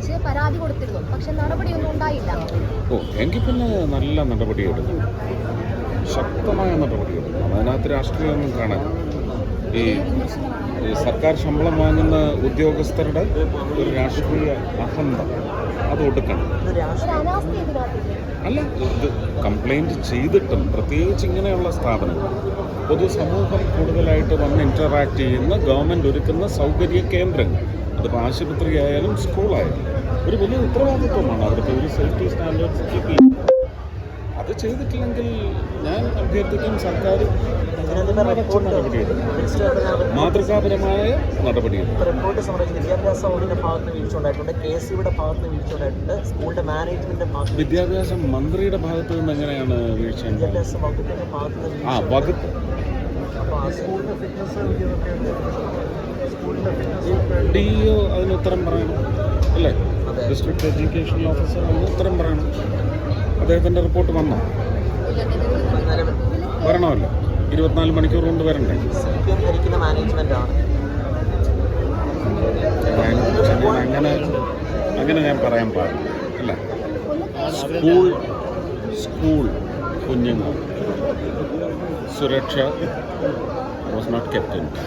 സംബന്ധിച്ച് പരാതി കൊടുത്തിരുന്നു. പക്ഷെ നടപടിയൊന്നും ഉണ്ടായില്ല. ഓ എങ്കിൽ പിന്നെ നല്ല നടപടി എടുക്കും ശക്തമായ നടപടി എടുക്കും അതിനകത്ത് രാഷ്ട്രീയമൊന്നും കാണാൻ. ഈ സർക്കാർ ശമ്പളം വാങ്ങുന്ന ഉദ്യോഗസ്ഥരുടെ ഒരു രാഷ്ട്രീയ അഹന്ത. അത് ഒടുക്കണം. അല്ല ഇത് കംപ്ലൈന്റ് ചെയ്തിട്ടും പ്രത്യേകിച്ച് ഇങ്ങനെയുള്ള സ്ഥാപനങ്ങൾ. പൊതുസമൂഹം കൂടുതലായിട്ട് വന്ന് ഇന്ററാക്ട് ചെയ്യുന്ന ഗവൺമെന്റ് ഒരുക്കുന്ന സൗകര്യ കേന്ദ്രങ്ങൾ. അതിപ്പോൾ ആശുപത്രി ആയാലും സ്കൂളായാലും ഒരു വലിയ ഉത്തരവാദിത്വമാണ് അവിടുത്തെ ഒരു സേഫ്റ്റി സ്റ്റാൻഡേർഡ്സ് അത് ചെയ്തിട്ടില്ലെങ്കിൽ ഞാൻ അഭ്യർത്ഥിക്കും സർക്കാർ മാതൃകാപരമായ നടപടികൾ. റിപ്പോർട്ട് സമർപ്പിച്ച വിദ്യാഭ്യാസ ബോർഡിന്റെ ഭാഗത്ത് നിന്ന് വീഴ്ച ഉണ്ടായിട്ടുണ്ട് കെ സിയുടെ ഭാഗത്ത് നിന്ന് വീഴ്ച ഉണ്ടായിട്ടുണ്ട് സ്കൂളിന്റെ മാനേജ്മെന്റിന്റെ ഭാഗത്ത് വിദ്യാഭ്യാസ മന്ത്രിയുടെ ഭാഗത്ത് നിന്ന് എങ്ങനെയാണ് വീഴ്ച? വിദ്യാഭ്യാസ വകുപ്പിന്റെ ഭാഗത്ത് ആ വകുപ്പ്. ഡി ഒ അതിന് ഉത്തരം പറയണം. അല്ലേ. ഡിസ്ട്രിക്ട് എഡ്യൂക്കേഷൻ ഓഫീസർ അതിന് ഉത്തരം പറയണം. അദ്ദേഹത്തിന്റെ റിപ്പോർട്ട് വന്നോ? വരണമല്ലോ ഇരുപത്തിനാല് മണിക്കൂർ കൊണ്ട് വരണ്ടേ? അങ്ങനെ അങ്ങനെ ഞാൻ പറയാൻ പാടില്ല അല്ല? സ്കൂൾ സ്കൂൾ കുഞ്ഞുങ്ങൾ. സുരക്ഷ വാസ് നോട്ട് കെപ്റ്റൻ